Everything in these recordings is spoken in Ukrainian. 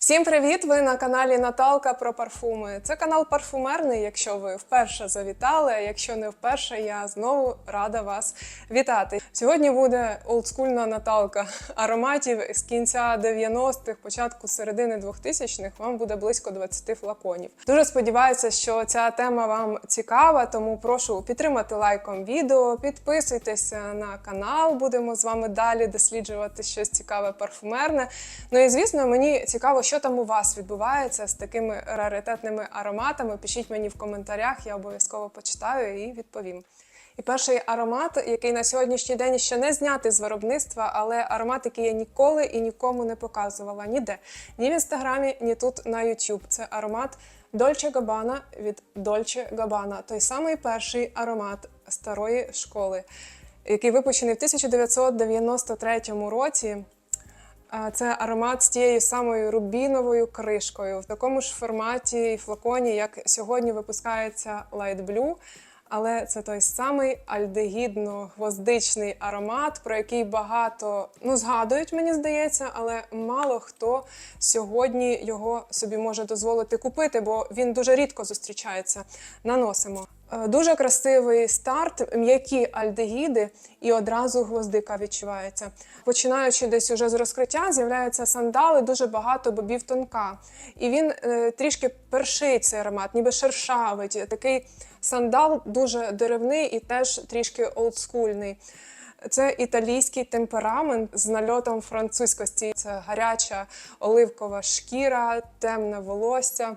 Всім привіт! Ви на каналі Наталка про парфуми. Це канал парфумерний. Якщо ви вперше завітали, а якщо не вперше, я знову рада вас вітати. Сьогодні буде олдскульна Наталка ароматів з кінця 90-х, початку середини 2000-х. Вам буде близько 20 флаконів. Дуже сподіваюся, що ця тема вам цікава, тому прошу підтримати лайком відео, підписуйтеся на канал. Будемо з вами далі досліджувати щось цікаве парфумерне. Ну і звісно, мені цікаво, що там у вас відбувається з такими раритетними ароматами. Пишіть мені в коментарях, я обов'язково почитаю і відповім. І перший аромат, який на сьогоднішній день ще не знятий з виробництва, але аромат, який я ніколи і нікому не показувала ніде, ні в інстаграмі, ні тут на YouTube. Це аромат Dolce Gabbana від Dolce Gabbana. той самий перший аромат старої школи, який випущений в 1993 році. Це аромат з тією самою рубіновою кришкою в такому ж форматі і флаконі, як сьогодні випускається Light Blue. Але це той самий альдегідно-гвоздичний аромат, про який багато ну згадують, мені здається, але мало хто сьогодні його собі може дозволити купити, бо він дуже рідко зустрічається. Наносимо. Е, Дуже красивий старт, м'які альдегіди, і одразу гвоздика відчувається. Починаючи десь уже з розкриття, з'являються сандали, дуже багато бобів тонка. І він е, трішки перший цей аромат, ніби шершавий. Такий сандал дуже деревний і теж трішки олдскульний. Це італійський темперамент з нальотом французькості. Це гаряча оливкова шкіра, темне волосся.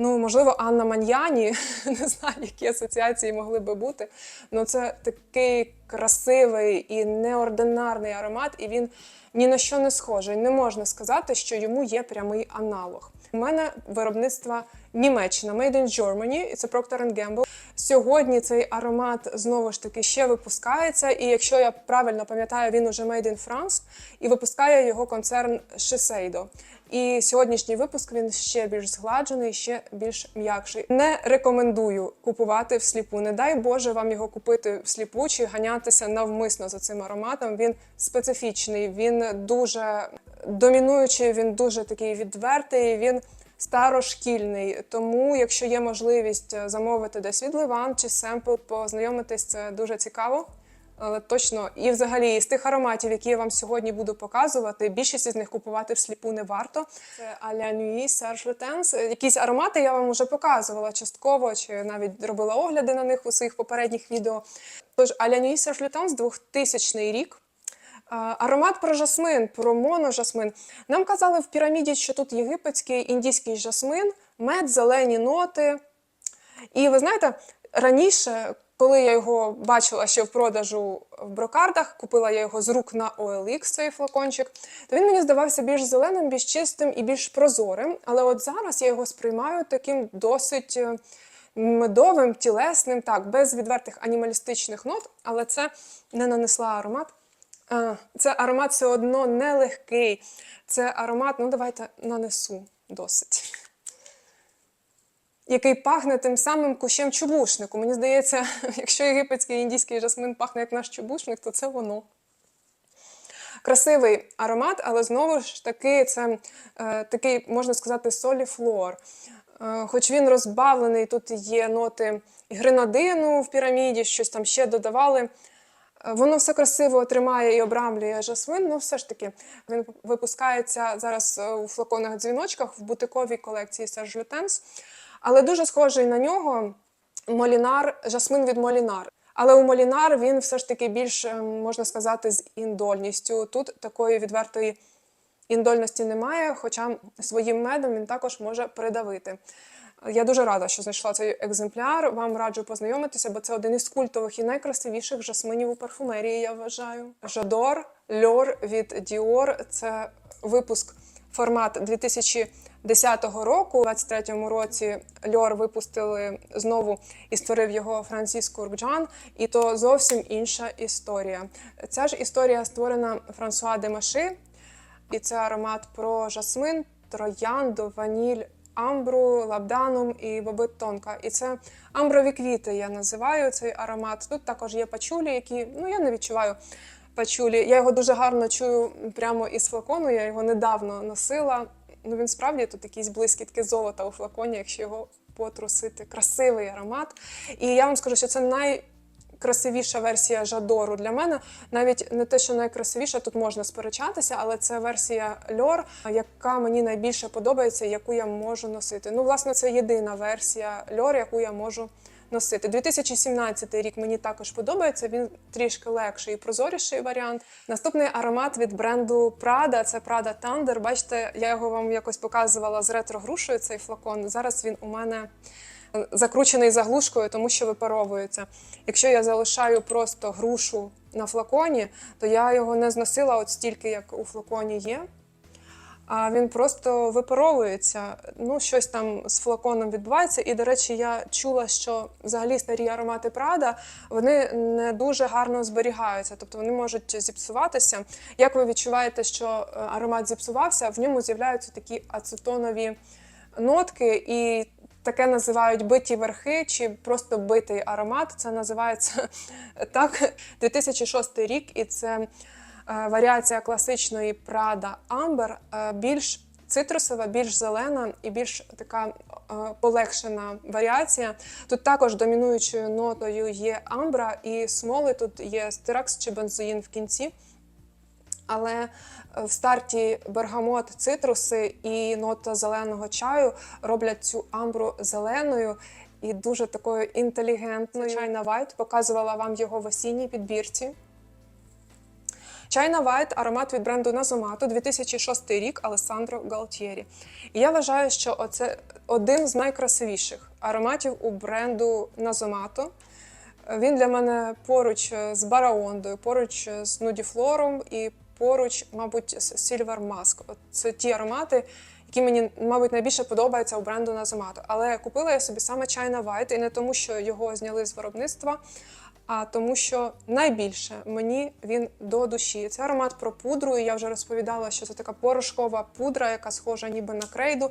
Ну, можливо, Анна Маньяні, не знаю, які асоціації могли би бути. але це такий красивий і неординарний аромат, і він ні на що не схожий. Не можна сказати, що йому є прямий аналог. У мене виробництво Німеччина, Made in Germany, і це Procter Gamble. Сьогодні цей аромат знову ж таки ще випускається, і якщо я правильно пам'ятаю, він уже Made in France, і випускає його концерн Shiseido. І сьогоднішній випуск він ще більш згладжений, ще більш м'якший. Не рекомендую купувати всліпу. Не дай Боже вам його купити всліпу чи ганятися навмисно за цим ароматом. Він специфічний, він дуже домінуючий, він дуже такий відвертий. Він старошкільний. Тому, якщо є можливість е, замовити десь від Ливан чи семпл, познайомитись, це дуже цікаво. Але точно і взагалі з тих ароматів, які я вам сьогодні буду показувати, більшість із них купувати всліпу не варто. Це А la Nuit Serge Lutens. Якісь аромати я вам вже показувала частково, чи навіть робила огляди на них у своїх попередніх відео. Тож А la Nuit Serge Lutens 2000 рік. Аромат про жасмин, про моножасмин. Нам казали в піраміді, що тут єгипетський індійський жасмин, мед, зелені ноти. І ви знаєте, раніше, коли я його бачила ще в продажу в брокардах, купила я його з рук на OLX, цей флакончик, то він мені здавався більш зеленим, більш чистим і більш прозорим. Але от зараз я його сприймаю таким досить е, медовим, тілесним, так, без відвертих анімалістичних нот, але це не нанесла аромат. Це аромат все одно нелегкий. Це аромат, ну давайте нанесу досить. Який пахне тим самим кущем чубушнику. Мені здається, якщо єгипетський індійський жасмин пахне як наш чубушник, то це воно. Красивий аромат, але знову ж таки, це е, такий, можна сказати, соліфлор. Е, хоч він розбавлений, тут є ноти гренадину в піраміді, щось там ще додавали. Е, Воно все красиво тримає і обрамлює жасмин, але все ж таки він випускається зараз е, у флаконах дзвіночках в бутиковій колекції Serge Lutens. Але дуже схожий на нього Молінар, жасмин від Молінар. Але у Молінар він все ж таки більш, е, можна сказати, з індольністю. Тут такої відвертої індольності немає, хоча своїм медом він також може придавити. Я дуже рада, що знайшла цей екземпляр. Вам раджу познайомитися, бо це один із культових і найкрасивіших жасминів у парфумерії, я вважаю. Жадор Льор від Dior – це випуск формат 2010 року. У 23-му році Льор випустили знову і створив його Франсіс Куркджан, і то зовсім інша історія. Ця ж історія створена Франсуа де Маши, і це аромат про жасмин, троянду, ваніль, амбру, лабданум і бобит тонка. І це амброві квіти. Я називаю цей аромат. Тут також є пачулі, які ну я не відчуваю пачулі. Я його дуже гарно чую прямо із флакону. Я його недавно носила. ну він справді тут якісь блискітки золота у флаконі, якщо його потрусити. Красивий аромат. І я вам скажу, що це най. Красивіша версія Жадору для мене навіть не те, що найкрасивіша, тут можна сперечатися, але це версія льор, яка мені найбільше подобається, яку я можу носити. Ну, власне, це єдина версія льор, яку я можу носити. 2017 рік мені також подобається. Він трішки легший і прозоріший варіант. Наступний аромат від бренду Prada, це Prada Thunder. Бачите, я його вам якось показувала з ретро-грушею. Цей флакон. Зараз він у мене закручений заглушкою, тому що випаровується. Якщо я залишаю просто грушу на флаконі, то я його не зносила от стільки, як у флаконі є. А він просто випаровується. Ну, щось там з флаконом відбувається. І, до речі, я чула, що взагалі старі аромати Прада вони не дуже гарно зберігаються, тобто вони можуть зіпсуватися. Як ви відчуваєте, що е, аромат зіпсувався, в ньому з'являються такі ацетонові нотки, і таке називають биті верхи чи просто битий аромат. Це називається так 2006 рік, і це варіація класичної Amber, е, більш цитрусова, більш зелена і більш така е, полегшена варіація. Тут також домінуючою нотою є амбра і смоли. Тут є стиракс чи бензоїн в кінці. Але е, в старті бергамот, цитруси і нота зеленого чаю роблять цю амбру зеленою і дуже такою інтелігентною. Чайна White показувала вам його в осінній підбірці. China White – аромат від бренду Назомато, 2006 рік Алесандро Галтієрі. І я вважаю, що це один з найкрасивіших ароматів у бренду Назомато. Він для мене поруч з Бараондою, поруч з Нудіфлором і поруч, мабуть, з Silver Mask. Це ті аромати, які мені, мабуть, найбільше подобаються у бренду Назомато. Але купила я собі саме China White, і не тому, що його зняли з виробництва, а тому, що найбільше мені він до душі. Це аромат про пудру. і Я вже розповідала, що це така порошкова пудра, яка схожа ніби на крейду.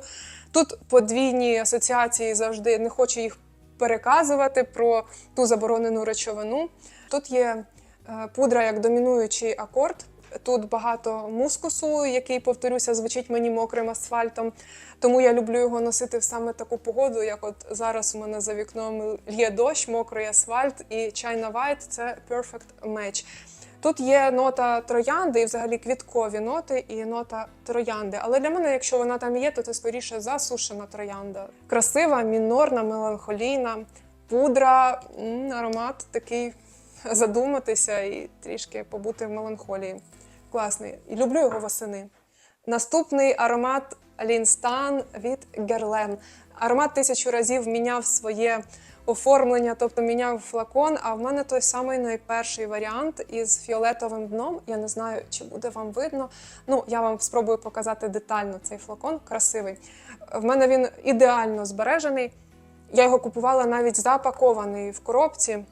Тут подвійні асоціації завжди не хочу їх переказувати про ту заборонену речовину. Тут є е, пудра як домінуючий акорд. Тут багато мускусу, який, повторюся, звучить мені мокрим асфальтом. Тому я люблю його носити в саме таку погоду, як от зараз у мене за вікном лє дощ, мокрий асфальт і China White – це perfect match. Тут є нота троянди і взагалі квіткові ноти і нота троянди. Але для мене, якщо вона там є, то це скоріше засушена троянда. Красива, мінорна, меланхолійна, пудра, аромат такий задуматися і трішки побути в меланхолії. Класний. І люблю його восени. Наступний аромат Лінстан від Герлен. Аромат тисячу разів міняв своє оформлення, тобто міняв флакон. А в мене той самий найперший варіант із фіолетовим дном. Я не знаю, чи буде вам видно. Ну, я вам спробую показати детально цей флакон. Красивий. В мене він ідеально збережений. Я його купувала навіть запакований в коробці.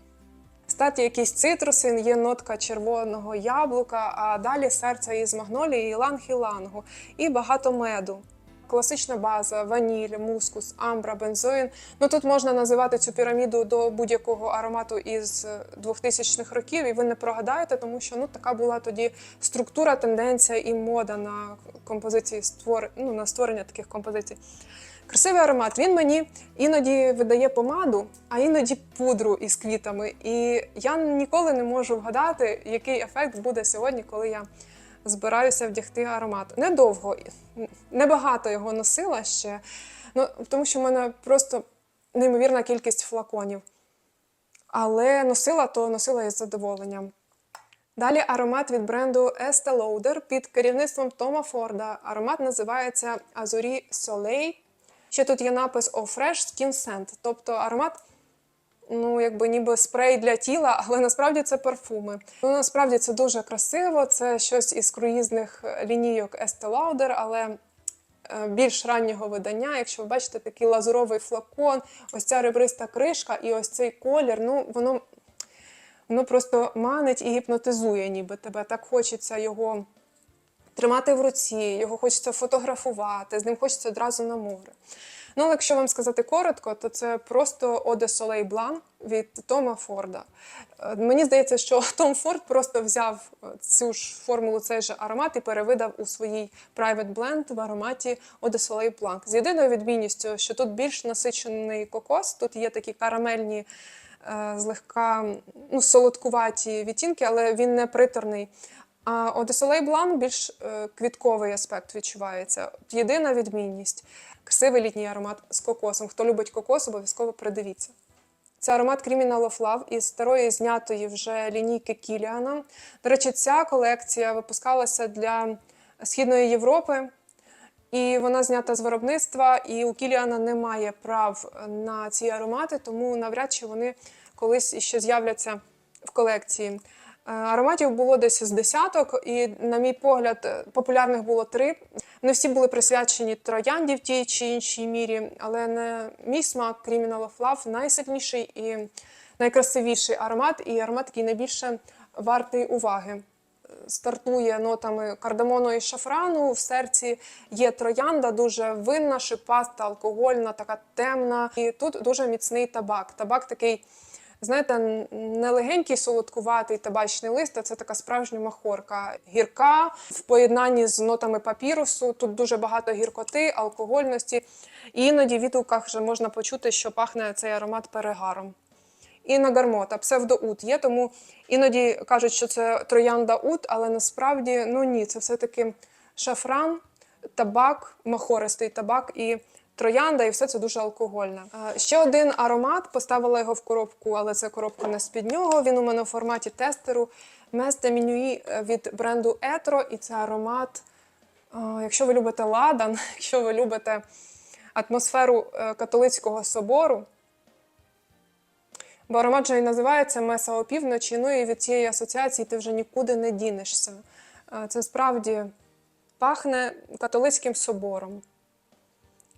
Статі якісь цитруси, є нотка червоного яблука, а далі серце із магнолії, ланг-ілангу і багато меду. Класична база, ваніль, мускус, амбра, бензоїн. Ну тут можна називати цю піраміду до будь-якого аромату із 2000-х років, і ви не прогадаєте, тому що ну така була тоді структура, тенденція і мода на композиції створ... ну, на створення таких композицій. Красивий аромат. Він мені іноді видає помаду, а іноді пудру із квітами. І я ніколи не можу вгадати, який ефект буде сьогодні, коли я збираюся вдягти аромат. Недовго, небагато його носила ще, ну, тому що в мене просто неймовірна кількість флаконів. Але носила, то носила із задоволенням. Далі аромат від бренду Estee Lauder під керівництвом Тома Форда. Аромат називається Azuri Soleil. Ще тут є напис «O Fresh Skin Scent», тобто аромат, ну якби ніби спрей для тіла, але насправді це парфуми. Ну насправді це дуже красиво. Це щось із круїзних лінійок Estee Lauder, але е, більш раннього видання. Якщо ви бачите такий лазуровий флакон, ось ця ребриста кришка і ось цей колір, ну воно, воно просто манить і гіпнотизує, ніби тебе. Так хочеться його тримати в руці, його хочеться фотографувати, з ним хочеться одразу на море. Ну, але якщо вам сказати коротко, то це просто de Soleil Blanc від Тома Форда. Е, Мені здається, що Том Форд просто взяв е, цю ж формулу, цей же аромат і перевидав у своїй Private Blend в ароматі Eau de Soleil З єдиною відмінністю, що тут більш насичений кокос, тут є такі карамельні, е, злегка ну, солодкуваті відтінки, але він не приторний. А de Soleil Blanc більш е, квітковий аспект відчувається. Єдина відмінність красивий літній аромат з кокосом. Хто любить кокос, обов'язково придивіться. Це аромат Criminal of Love із старої знятої вже лінійки Кіліана. До речі, ця колекція випускалася для Східної Європи, і вона знята з виробництва. І у Кіліана немає прав на ці аромати, тому навряд чи вони колись іще з'являться в колекції. Е, Ароматів було десь з десяток, і, на мій погляд, е, популярних було три. Не всі були присвячені троянді в тій чи іншій мірі, але на мій смак Criminal of Love найсильніший і найкрасивіший аромат, і аромат, який найбільше вартий уваги. Стартує нотами кардамону і шафрану. В серці є троянда, дуже винна, шипаста, алкогольна, така темна. І тут дуже міцний табак. Табак такий, знаєте, не легенький солодкуватий табачний лист, а це така справжня махорка. Гірка в поєднанні з нотами папірусу. Тут дуже багато гіркоти, алкогольності. І іноді в відгуках вже можна почути, що пахне цей аромат перегаром. І на гармота, псевдоут є, тому іноді кажуть, що це троянда ут, але насправді ну ні, це все-таки шафран, табак, махористий табак і троянда, і все це дуже алкогольне. Ще один аромат, поставила його в коробку, але це коробка не з-під нього. Він у мене у форматі тестеру. Месте Мінюї від бренду Етро, і це аромат. Якщо ви любите ладан, якщо ви любите атмосферу е, католицького собору. Бо аромат же і називається Меса опівночі, ну і від цієї асоціації ти вже нікуди не дінешся. Е, Це справді пахне католицьким собором,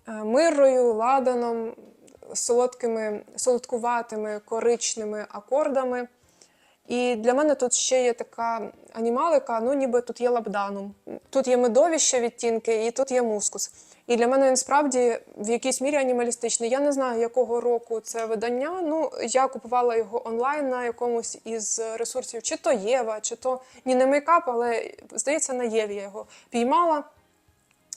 Е, миррою, ладаном, солодкими, солодкуватими коричними акордами. І для мене тут ще є така анімалика, ну ніби тут є лабданум. Тут є медові ще відтінки, і тут є мускус. І для мене він справді в якійсь мірі анімалістичний. Я не знаю, якого року це видання. Ну, я купувала його онлайн на якомусь із ресурсів, чи то Єва, чи то ні, не мейкап, але здається, на Єві я його піймала.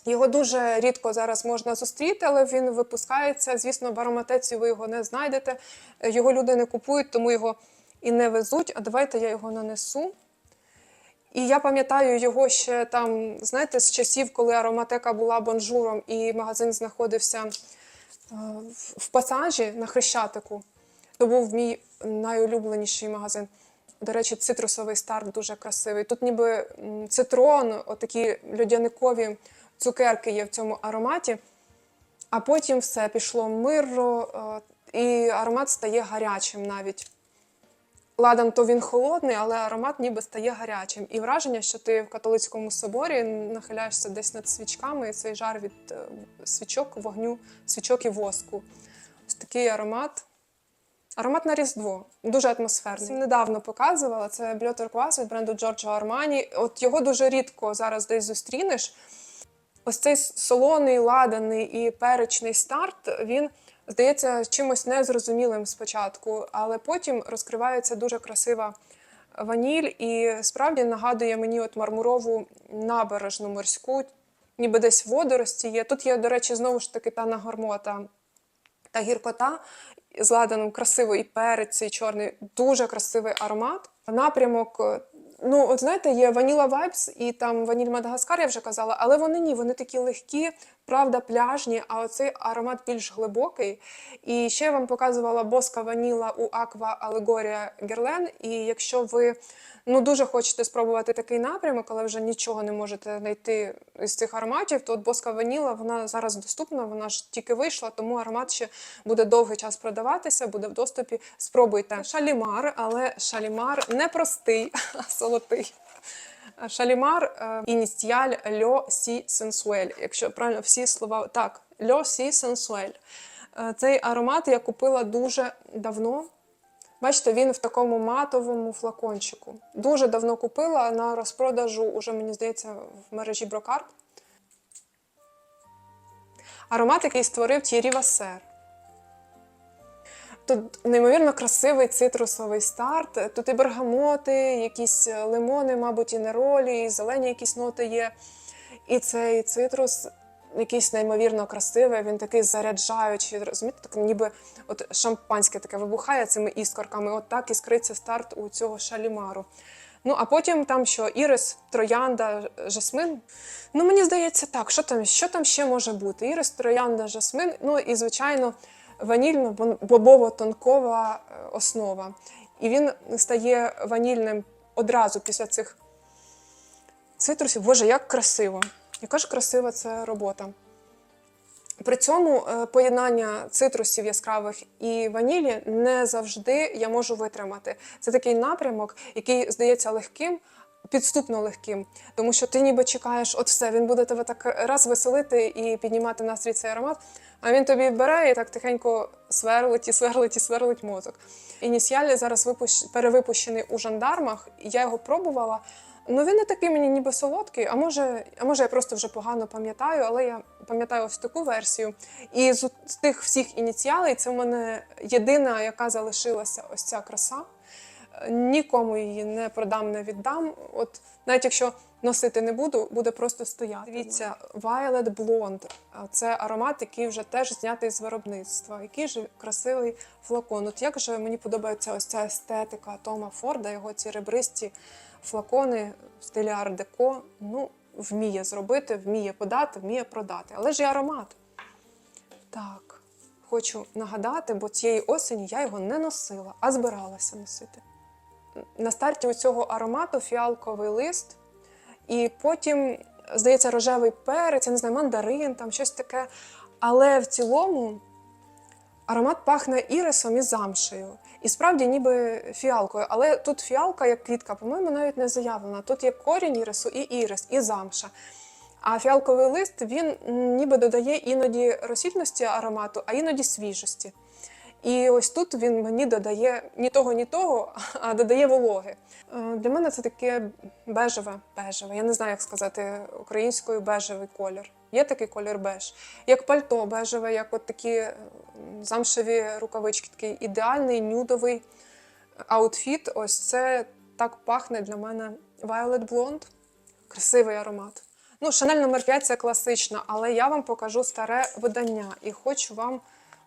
Його дуже рідко зараз можна зустріти, але він випускається. Звісно, в ароматеці ви його не знайдете. Його люди не купують, тому його і не везуть. А давайте я його нанесу. І я пам'ятаю його ще там, знаєте, з часів, коли ароматека була бонжуром, і магазин знаходився е, в- пасажі на Хрещатику. То був мій найулюбленіший магазин. До речі, цитрусовий старт дуже красивий. Тут ніби цитрон, отакі льодяникові цукерки є в цьому ароматі. А потім все пішло мирро, е, і аромат стає гарячим навіть. Ладан то він холодний, але аромат ніби стає гарячим. І враження, що ти в католицькому соборі нахиляєшся десь над свічками, і цей жар від е, свічок, вогню, свічок і воску. Ось такий аромат. Аромат на Різдво, дуже атмосферний. Недавно показувала це Бльо Туркваз від бренду Giorgio Armani. От його дуже рідко зараз десь зустрінеш. Ось цей солоний, ладаний і перечний старт, він здається чимось незрозумілим спочатку, але потім розкривається дуже красива ваніль, і справді нагадує мені от мармурову набережну морську, ніби десь водорості є. Тут є, до речі, знову ж таки та нагормота та гіркота з ладаном красивий і перець, цей чорний, дуже красивий аромат. Напрямок. Ну, от знаєте, є Vanilla Vibes і там Ваніль Мадагаскар, я вже казала, але вони ні, вони такі легкі, правда, пляжні, а оцей аромат більш глибокий. І ще я вам показувала боска ваніла у Aqua Allegoria Guerlain. І якщо ви ну, дуже хочете спробувати такий напрямок, але вже нічого не можете знайти із цих ароматів, то от боска ваніла вона зараз доступна, вона ж тільки вийшла, тому аромат ще буде довгий час продаватися, буде в доступі. Спробуйте. Шалімар, але шалімар не простий, а золотий. Шалімар е, ініціаль Льо Сі Сенсуель. Якщо правильно всі слова так, Льо Сі Сенсуель. Е, Цей аромат я купила дуже давно. Бачите, він в такому матовому флакончику. Дуже давно купила на розпродажу, уже мені здається, в мережі Брокарп. Аромат, який створив Т'єрі Васер. Тут неймовірно красивий цитрусовий старт. Тут і бергамоти, якісь лимони, мабуть, і неролі, і зелені якісь ноти є. І цей цитрус якийсь неймовірно красивий, він такий заряджаючий. Розумієте, так ніби от шампанське таке вибухає цими іскорками. От так іскриться старт у цього шалімару. Ну, а потім там що ірис, троянда, жасмин. Ну, мені здається, так. Що там, що там ще може бути? Ірис, троянда, жасмин. Ну і, звичайно, ванільно-бобово-тонкова е, основа. І він стає ванільним одразу після цих цитрусів. Боже, як красиво! Яка ж красива це робота. При цьому е, поєднання цитрусів яскравих і ванілі не завжди я можу витримати. Це такий напрямок, який здається легким, підступно легким, тому що ти ніби чекаєш, от все, він буде тебе так раз веселити і піднімати настрій цей аромат. А він тобі бере і так тихенько сверлить і сверлить і сверлить мозок. Ініціалі зараз випущ... перевипущений у жандармах, я його пробувала. Ну він не такий мені ніби солодкий, а може, а може я просто вже погано пам'ятаю, але я пам'ятаю ось таку версію. І з тих всіх ініціалей це в мене єдина, яка залишилася ось ця краса. Нікому її не продам, не віддам. От навіть якщо носити не буду, буде просто стояти. Дивіться, Violet Blonde. Це аромат, який вже теж знятий з виробництва. Який же красивий флакон. От як же мені подобається ось ця естетика Тома Форда, його ці ребристі флакони в стилі ар-деко. Ну, вміє зробити, вміє подати, вміє продати. Але ж і аромат. Так, хочу нагадати, бо цієї осені я його не носила, а збиралася носити. На старті у цього аромату фіалковий лист, і потім, здається, рожевий перець, я не знаю, мандарин, там щось таке. Але в цілому аромат пахне ірисом і замшею. І справді ніби фіалкою. Але тут фіалка, як квітка, по-моєму, навіть не заявлена. Тут є корінь ірису і ірис, і замша. А фіалковий лист він ніби додає іноді розсільності аромату, а іноді свіжості. І ось тут він мені додає ні того, ні того, а додає вологи. Е, Для мене це таке бежеве, бежеве. Я не знаю, як сказати українською бежевий колір. Є такий колір беж. Як пальто бежеве, як от такі замшеві рукавички, такий ідеальний нюдовий аутфіт. Ось це так пахне для мене Violet Blonde. Красивий аромат. Ну, Шанель номер 5 це класична, але я вам покажу старе видання і хочу вам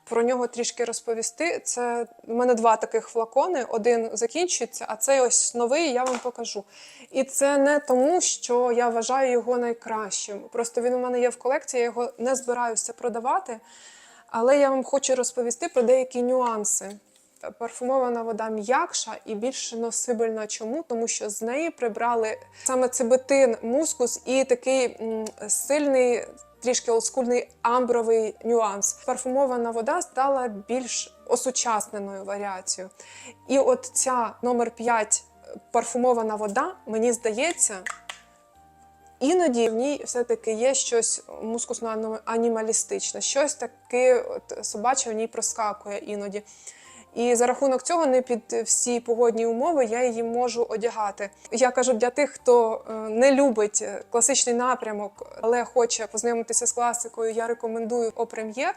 про нього трішки розповісти. Це в мене два таких флакони. Один закінчується, а цей ось новий я вам покажу. І це не тому, що я вважаю його найкращим. Просто він у мене є в колекції, я його не збираюся продавати. Але я вам хочу розповісти про деякі нюанси. Парфумована вода м'якша і більш носибельна. Чому? Тому що з неї прибрали саме цибетин, мускус і такий сильний, трішки олдскульний амбровий нюанс. Парфумована вода стала більш осучасненою варіацією. І от ця номер 5 парфумована вода, мені здається, Іноді в ній все-таки є щось мускусно-анімалістичне, щось таке от, собаче в ній проскакує іноді. І за рахунок цього, не під всі погодні умови, я її можу одягати. Я кажу для тих, хто е, не любить е, класичний напрямок, але хоче познайомитися з класикою, я рекомендую опрем'єр.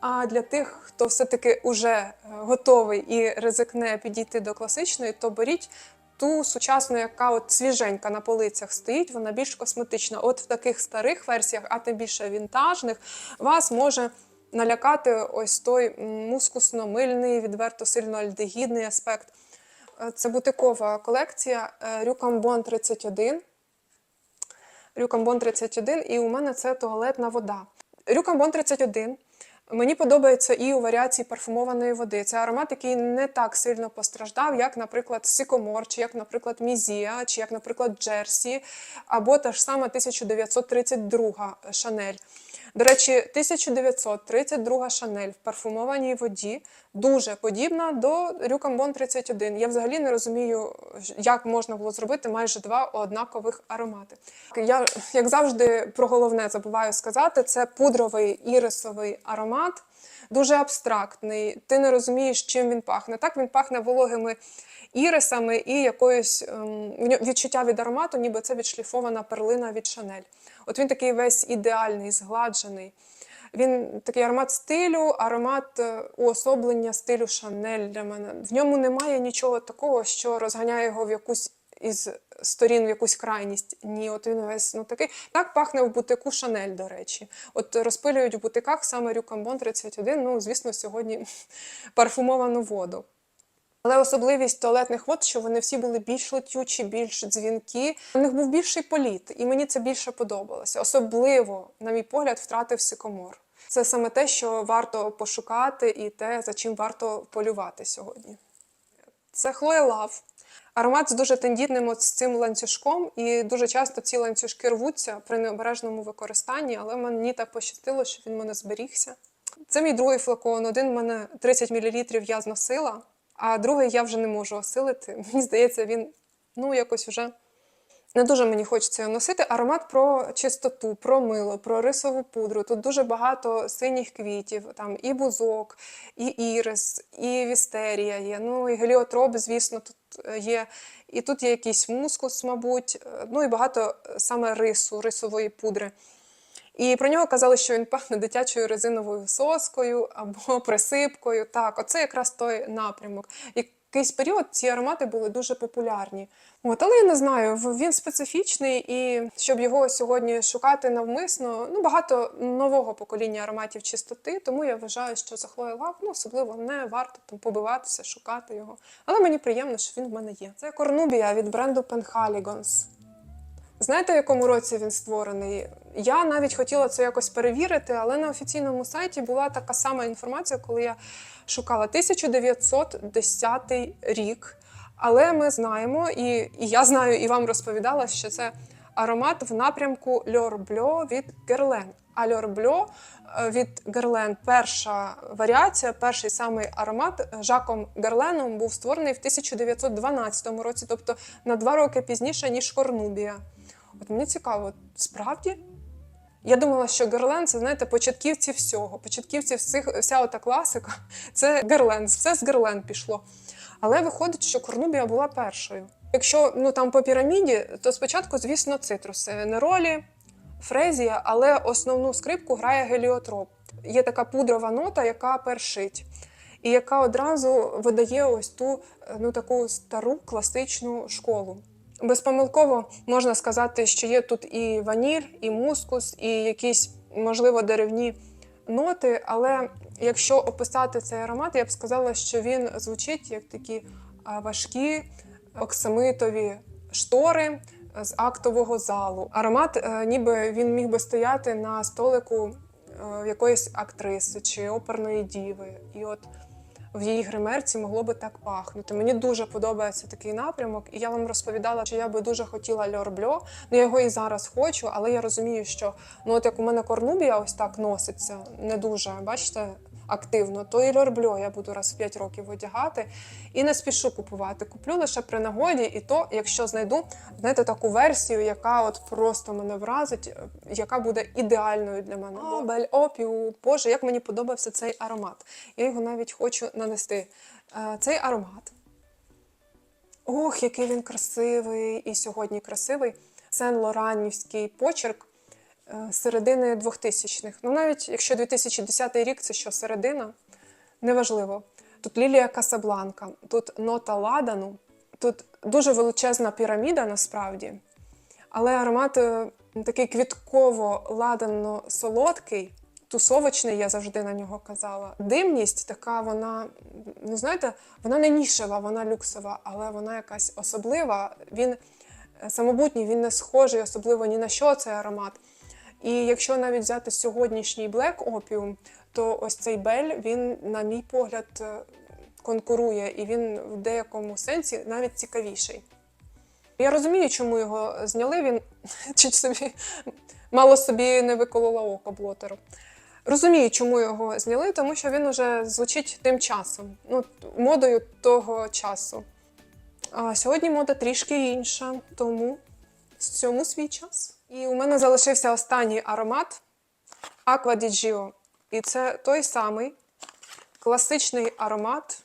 А для тих, хто все-таки уже готовий і ризикне підійти до класичної, то беріть ту сучасну, яка от свіженька на полицях стоїть, вона більш косметична. От в таких старих версіях, а тим більше вінтажних, вас може налякати ось той мускусно-мильний, відверто сильно альдегідний аспект. Е, Це бутикова колекція е, Рюкамбон 31. Рюкамбон 31, і у мене це туалетна вода. Рюкамбон 31 Мені подобається і у варіації парфумованої води. Це аромат, який не так сильно постраждав, як, наприклад, Сикомор, чи як, наприклад, Мізія, чи як, наприклад, Джерсі, або та ж сама 1932 Шанель. До речі, 1932 Шанель в парфумованій воді дуже подібна до Рюкамбон 31. Я взагалі не розумію, як можна було зробити майже два однакових аромати. Я, як завжди, про головне забуваю сказати: це пудровий ірисовий аромат, дуже абстрактний. Ти не розумієш, чим він пахне. Так він пахне вологими ірисами і якоюсь ем, відчуття від аромату, ніби це відшліфована перлина від Шанель. От він такий весь ідеальний, згладжений. Він такий аромат стилю, аромат е, уособлення стилю Шанель для мене. В ньому немає нічого такого, що розганяє його в якусь із сторін в якусь крайність. Ні, от він весь ну такий. Так пахне в бутику Шанель, до речі. От розпилюють в бутиках саме Рюкамбон 31, ну, звісно, сьогодні парфумовану воду. Але особливість туалетних вод, що вони всі були більш летючі, більш дзвінкі. У них був більший політ, і мені це більше подобалося. Особливо, на мій погляд, втратив сикомор. Це саме те, що варто пошукати, і те, за чим варто полювати сьогодні. Це Хлоя Лав. Аромат з дуже тендітним от з цим ланцюжком, і дуже часто ці ланцюжки рвуться при необережному використанні, але мені так пощастило, що він мене зберігся. Це мій другий флакон. Один в мене 30 мл я зносила, а другий я вже не можу осилити. Мені здається, він ну якось вже не дуже мені хочеться його носити. Аромат про чистоту, про мило, про рисову пудру. Тут дуже багато синіх квітів, там і бузок, і ірис, і вістерія є. Ну і геліотроп, звісно, тут е, є. І тут є якийсь мускус, мабуть, е, ну і багато е, саме рису, рисової пудри. І про нього казали, що він пахне дитячою резиновою соскою або присипкою. Так, оце якраз той напрямок. Якийсь період ці аромати були дуже популярні. От, але я не знаю, він специфічний, і щоб його сьогодні шукати навмисно, ну багато нового покоління ароматів чистоти, тому я вважаю, що за Хлоя Лав ну, особливо не варто там побиватися, шукати його. Але мені приємно, що він в мене є. Це Корнубія від бренду Penhaligons. Знаєте, в якому році він створений? Я навіть хотіла це якось перевірити, але на офіційному сайті була така сама інформація, коли я шукала 1910 рік. Але ми знаємо, і, і я знаю, і вам розповідала, що це аромат в напрямку Льорбльо від Герлен. А Льорбльо від Герлен перша варіація, перший самий аромат Жаком Герленом був створений в 1912 році, тобто на два роки пізніше, ніж Корнубія. От мені цікаво, справді? Я думала, що Герлен це знаєте початківці всього. Початківці всіх, вся ота класика це Герлен. Все з Герлен пішло. Але виходить, що Корнубія була першою. Якщо ну там по піраміді, то спочатку, звісно, цитруси, неролі, фрезія, але основну скрипку грає геліотроп. Є така пудрова нота, яка першить, і яка одразу видає ось ту е, ну таку стару класичну школу. Безпомилково можна сказати, що є тут і ваніль, і мускус, і якісь, можливо, деревні ноти. Але якщо описати цей аромат, я б сказала, що він звучить як такі важкі оксамитові штори з актового залу. Аромат, е, ніби він міг би стояти на столику е, якоїсь актриси чи оперної діви. І от в її гримерці могло би так пахнути. Мені дуже подобається такий напрямок, і я вам розповідала, що я би дуже хотіла льорбльо. Ну я його і зараз хочу, але я розумію, що ну от як у мене корнубія ось так носиться, не дуже, бачите, активно, то і льорбльо я буду раз в 5 років одягати і не спішу купувати. Куплю лише при нагоді, і то, якщо знайду, знаєте, таку версію, яка от просто мене вразить, е, яка буде ідеальною для мене. О, бель опіу, Боже, як мені подобався цей аромат. Я його навіть хочу нанести. Е, Цей аромат. Ох, який він красивий і сьогодні красивий. Сен Лоранівський почерк середини 2000-х. Ну, навіть якщо 2010 рік це що середина, неважливо. Тут Лілія Касабланка, тут нота ладану, тут дуже величезна піраміда насправді. Але аромат е, такий квітково-ладанно-солодкий, тусовочний, я завжди на нього казала. Димність така, вона, ну знаєте, вона не нішева, вона люксова, але вона якась особлива. Він е, самобутній, він не схожий, особливо ні на що цей аромат. І якщо навіть взяти сьогоднішній Black Opium, то ось цей бель, він, на мій погляд, е, конкурує, і він в деякому сенсі навіть цікавіший. Я розумію, чому його зняли. Він чуть собі мало собі не виколола око блотеру. Розумію, чому його зняли, тому що він уже звучить тим часом, ну, модою того часу. А сьогодні мода трішки інша, тому цьому свій час. І у мене залишився останній аромат Aqua di Gio. І це той самий класичний аромат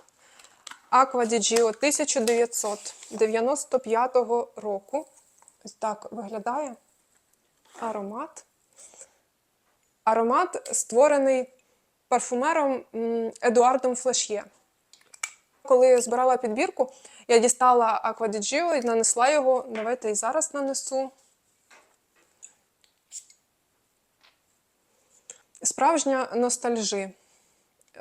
Aqua di Gio 1995 року. Ось так виглядає аромат. Аромат створений парфумером Едуардом Флеш'є. Коли я збирала підбірку, я дістала Aqua di Gio і нанесла його. Давайте і зараз нанесу. Справжня ностальжі.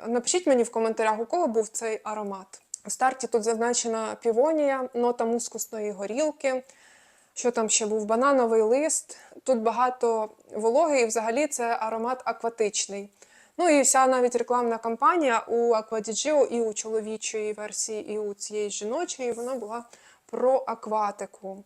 Напишіть мені в коментарях, у кого був цей аромат. У старті тут зазначена півонія, нота мускусної горілки. Що там ще був? Банановий лист. Тут багато вологи, і взагалі це аромат акватичний. Ну і вся навіть рекламна кампанія у Gio і у чоловічої версії, і у цієї жіночої, вона була про акватику.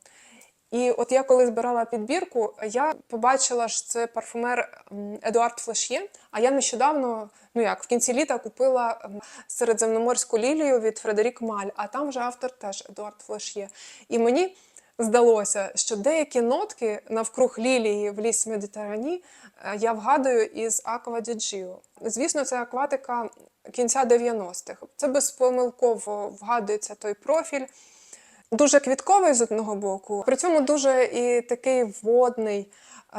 І от я коли збирала підбірку, я побачила що це парфумер Едуард Флеш'є. А я нещодавно, ну як в кінці літа купила середземноморську лілію від Фредерік Маль, а там вже автор теж Едуард Флеш'є. І мені здалося, що деякі нотки навкруг лілії в ліс Медитерані е, я вгадую із di Gio. Звісно, це акватика кінця 90-х. Це безпомилково вгадується той профіль. Дуже квітковий з одного боку, при цьому дуже і такий водний.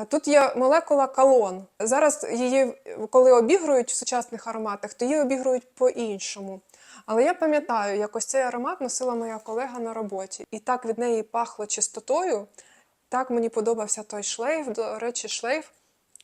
Тут є молекула калон. Зараз її, коли обігрують в сучасних ароматах, то її обігрують по-іншому. Але я пам'ятаю, як ось цей аромат носила моя колега на роботі, і так від неї пахло чистотою. Так мені подобався той шлейф. До речі, шлейф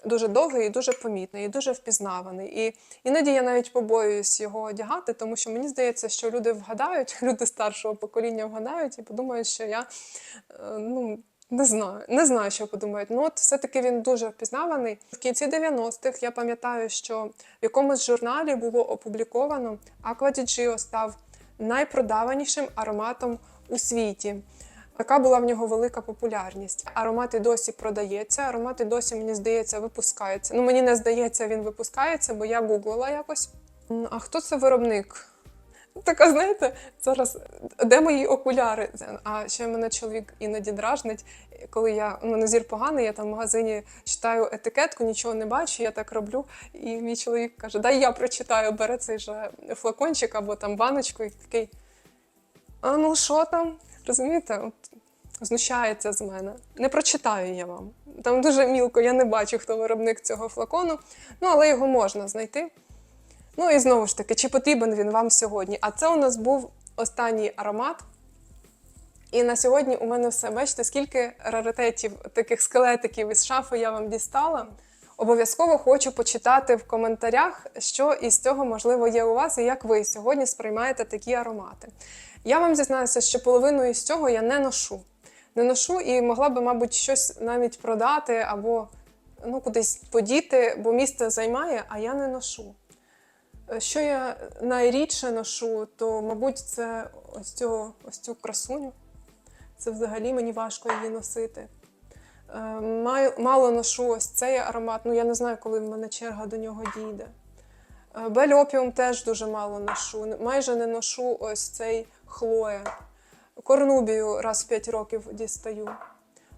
дуже довгий і дуже помітний, і дуже впізнаваний. І іноді я навіть побоююсь його одягати, тому що мені здається, що люди вгадають, люди старшого покоління вгадають і подумають, що я е, ну. Не знаю, не знаю, що подумають. Ну, от все-таки він дуже впізнаваний. В кінці 90-х я пам'ятаю, що в якомусь журналі було опубліковано Gio став найпродаванішим ароматом у світі. Така була в нього велика популярність. Аромат і досі продається, аромат і досі, мені здається, випускається. Ну, мені не здається, він випускається, бо я гуглила якось. А хто це виробник? Така, знаєте, зараз де мої окуляри? А ще мене чоловік іноді дражнить, коли я у мене зір поганий, я там в магазині читаю етикетку, нічого не бачу, я так роблю. І мій чоловік каже: Дай я прочитаю, бере цей же флакончик або там баночку, і такий. А ну що там? Розумієте? Знущається з мене. Не прочитаю я вам. Там дуже мілко, я не бачу, хто виробник цього флакону. Ну, але його можна знайти. Ну і знову ж таки, чи потрібен він вам сьогодні? А це у нас був останній аромат. І на сьогодні у мене все. Бачите, скільки раритетів, таких скелетиків із шафи я вам дістала. Обов'язково хочу почитати в коментарях, що із цього можливо є у вас і як ви сьогодні сприймаєте такі аромати. Я вам зізнаюся, що половину із цього я не ношу. Не ношу і могла би, мабуть, щось навіть продати або ну, кудись подіти, бо місце займає, а я не ношу. Е, Що я найрідше ношу, то, мабуть, це ось цю, ось цю красуню. Це взагалі мені важко її носити. Е, Мало ношу ось цей аромат. Ну, я не знаю, коли в мене черга до нього дійде. Е, Бель опіум теж дуже мало ношу. Майже не ношу ось цей хлоя. Корнубію раз в 5 років дістаю.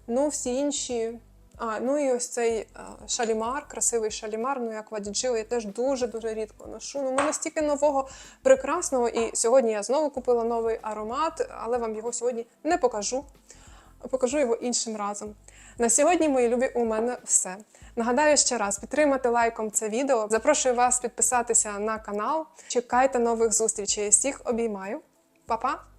Ну, всі інші. А, ну і ось цей е, шалімар, красивий шалімар, ну як вадіджио, я теж дуже-дуже рідко ношу. Ну, у мене стільки нового прекрасного. І сьогодні я знову купила новий аромат, але вам його сьогодні не покажу. Покажу його іншим разом. На сьогодні, мої любі, у мене все. Нагадаю ще раз підтримати лайком це відео. Запрошую вас підписатися на канал. Чекайте нових зустрічей. Всіх обіймаю. Па-па!